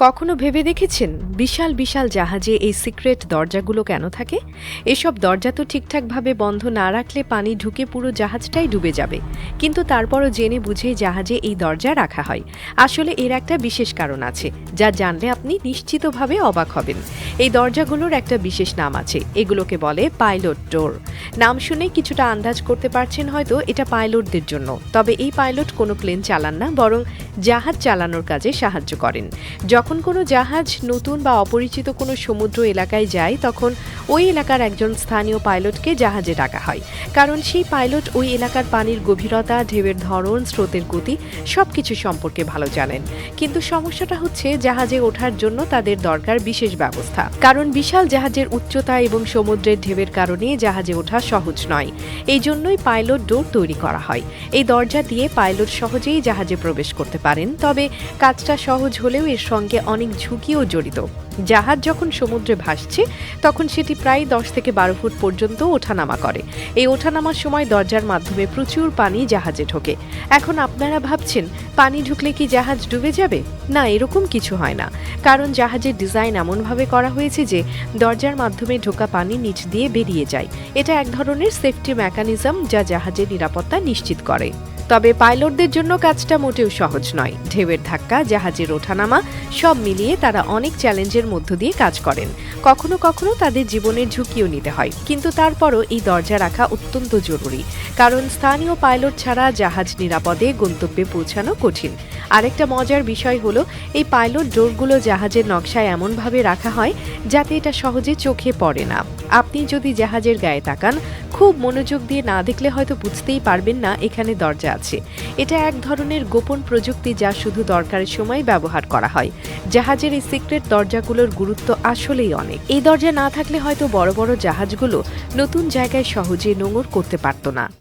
কখনো ভেবে দেখেছেন বিশাল বিশাল জাহাজে এই সিক্রেট দরজাগুলো কেন থাকে? এসব দরজা তো ঠিকঠাকভাবে বন্ধ না রাখলে পানি ঢুকে পুরো জাহাজটাই ডুবে যাবে। কিন্তু তারপরও জেনে বুঝে জাহাজে এই দরজা রাখা হয়। আসলে এর একটা বিশেষ কারণ আছে, যা জানলে আপনি নিশ্চিতভাবে অবাক হবেন। এই দরজাগুলোর একটা বিশেষ নাম আছে। এগুলোকে বলে পাইলট ডোর। নাম শুনে কিছুটা আন্দাজ করতে পারছেন হয়তো এটা পাইলটদের জন্য। তবে এই পাইলট কোনো প্লেন চালান না, বরং জাহাজ চালানোর কাজে সাহায্য করেন। যখন কোনো জাহাজ নতুন বা অপরিচিত কোনো সমুদ্র এলাকায় যায়, তখন ওই এলাকার একজন স্থানীয় পাইলটকে জাহাজে ডাকা হয়। কারণ সেই পাইলট ওই এলাকার পানির গভীরতা, ঢেউয়ের ধরন, স্রোতের গতি সব কিছু সম্পর্কে ভালো জানেন। কিন্তু সমস্যাটা হচ্ছে জাহাজে ওঠার জন্য তাদের দরকার বিশেষ ব্যবস্থা। কারণ বিশাল জাহাজের উচ্চতা এবং সমুদ্রের ঢেউয়ের কারণে জাহাজে ওঠা সহজ নয়। এই জন্যই পাইলট ডোর তৈরি করা হয়। এই দরজা দিয়ে পাইলট সহজেই জাহাজে প্রবেশ করতে পারেন, তবে কাজটা সহজ হলেও এর সঙ্গে অনেক ঝুঁকিও জড়িত। জাহাজ যখন সমুদ্রে ভাসছে, তখন সেটি প্রায় দশ থেকে বারো ফুট পর্যন্ত ওঠানামা করে। এই ওঠানামার সময় দরজার মাধ্যমে প্রচুর পানি জাহাজে ঢোকে। এখন আপনারা ভাবছেন, পানি ঢুকলে কি জাহাজ ডুবে যাবে? না, এরকম কিছু হয় না। কারণ জাহাজের ডিজাইন এমনভাবে করা হয়েছে যে দরজার মাধ্যমে ঢোকা পানি নিচ দিয়ে বেরিয়ে যায়। এটা এক ধরনের সেফটি মেকানিজম যা জাহাজের নিরাপত্তা নিশ্চিত করে। তবে পাইলটদের জন্য কাজটা মোটেও সহজ নয়। ঢেউয়ের ধাক্কা, জাহাজের ওঠানামা, সব মিলিয়ে তারা অনেক চ্যালেঞ্জের মধ্য দিয়ে কাজ করেন। কখনো কখনো তাদের জীবনের ঝুঁকিও নিতে হয়। কিন্তু তারপরও এই দরজা রাখা অত্যন্ত জরুরি। কারণ স্থানীয় পাইলট ছাড়া জাহাজ নিরাপদে গন্তব্যে পৌঁছানো কঠিন। আরেকটা মজার বিষয় হলো, এই পাইলট ডোরগুলো জাহাজের নকশায় এমনভাবে রাখা হয়, যাতে এটা সহজে চোখে পড়ে না। আপনি যদি জাহাজের গায়ে তাকান, খুব মনোযোগ দিয়ে না দেখলে হয়তো বুঝতেই পারবেন না এখানে দরজা আছে। এটা এক ধরনের গোপন প্রযুক্তি যা শুধু দরকারের সময় ব্যবহার করা হয়। জাহাজের এই সিক্রেট দরজাগুলোর গুরুত্ব আসলেই অনেক। এই দরজা না থাকলে হয়তো বড় বড় জাহাজগুলো নতুন জায়গায় সহজে নোঙর করতে পারত না।